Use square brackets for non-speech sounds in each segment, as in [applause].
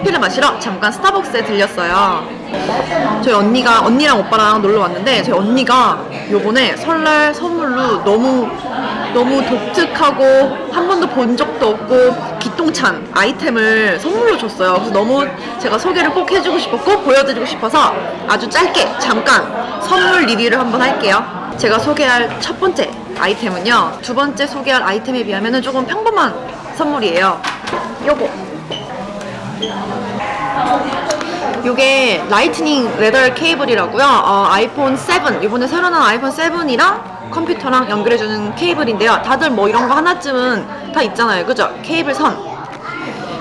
커피를 마시러 잠깐 스타벅스에 들렸어요. 저희 언니가 언니랑 오빠랑 놀러 왔는데 저희 언니가 요번에 설날 선물로 너무 너무 독특하고 한 번도 본 적도 없고 기똥찬 아이템을 선물로 줬어요. 그래서 너무 제가 소개를 꼭 해주고 싶었고 보여드리고 싶어서 아주 짧게 잠깐 선물 리뷰를 한번 할게요. 제가 소개할 첫 번째 아이템은요. 두 번째 소개할 아이템에 비하면 조금 평범한 선물이에요. 요거. 요게 라이트닝 레더 케이블이라고요. 어, 아이폰 7 이번에 새로 나온 아이폰 7이랑 컴퓨터랑 연결해주는 케이블인데요. 다들 뭐 이런 거 하나쯤은 다 있잖아요, 그죠? 케이블 선.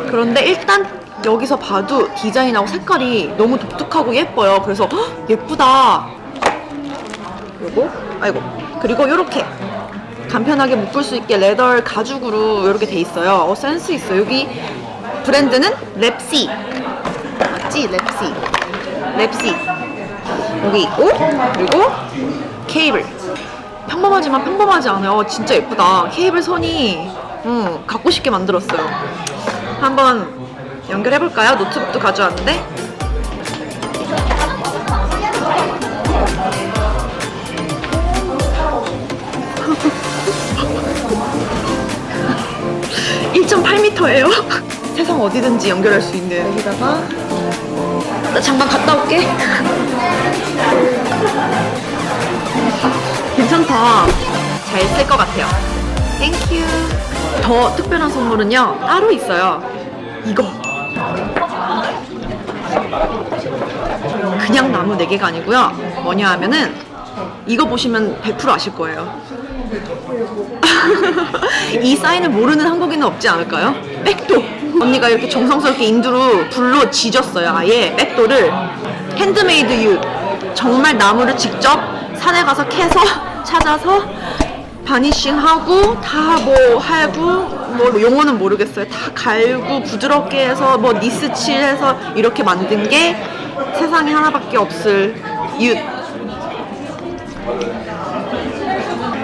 그런데 일단 여기서 봐도 디자인하고 색깔이 너무 독특하고 예뻐요. 그래서 헉, 예쁘다. 요거, 아이고. 그리고 요렇게 간편하게 묶을 수 있게 레더 가죽으로 이렇게 돼 있어요. 어, 센스 있어. 여기 브랜드는 랩시. 맞지? 랩시. 랩시. 여기 있고, 그리고 케이블. 평범하지만 평범하지 않아요. 어, 진짜 예쁘다. 케이블 선이, 음, 갖고 싶게 만들었어요. 한번 연결해볼까요? 노트북도 가져왔는데. [laughs] 일 1.8m예요. [laughs] 세상 어디든지 연결할 수 있는 여기다가 나 잠깐 갔다 올게. 괜찮다. 잘 쓸 것 같아요. 땡큐. 더 특별한 선물은요 따로 있어요. 이거. 그냥 나무 4개가 아니고요. 뭐냐 하면은 이거 보시면 100% 아실 거예요. [laughs] 이 사인을 모르는 한국인은 없지 않을까요? 백도 언니가 이렇게 정성스럽게 인두로 불로 지졌어요 아예. 백도를. 핸드메이드 유 정말 나무를 직접 산에 가서 캐서 [laughs] 찾아서 바니싱하고 다 뭐 하고 뭐 용어는 모르겠어요. 다 갈고 부드럽게 해서 뭐 니스칠해서 이렇게 만든 게 세상에 하나밖에 없을 윷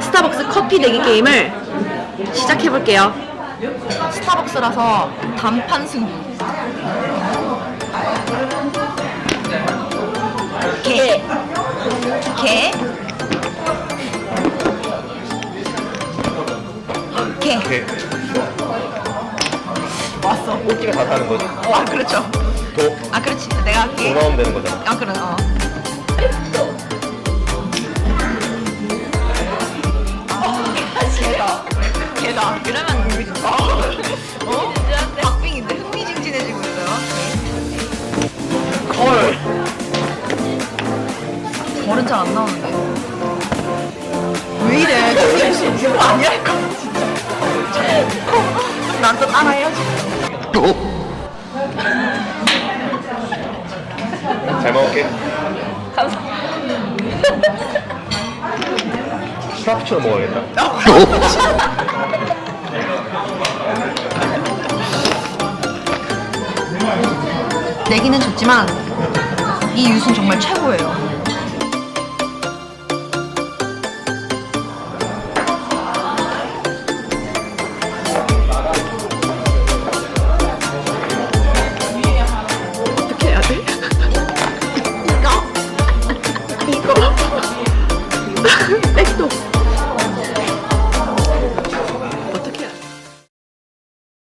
스타벅스 커피 내기 게임을 시작해 볼게요. 스타벅스라서 단판 승부. 개. 개. 개. 이렇게 왔어. 꼭지가 다 타는 거지. 아 그렇죠. 도, 아 그렇지. 내가 할게. 도 나오면 되는 거잖아. 아 그래. 어. 개다. 개다. 이러면 우리 어? 왜 이래? 이거 아니야 이거 진짜. 난또 따라 해야지. 잘 먹을게. 감사합니다. 프라푸치노 먹어야겠다. 내기는 졌지만 이 유순 정말 최고예요. 네, 백도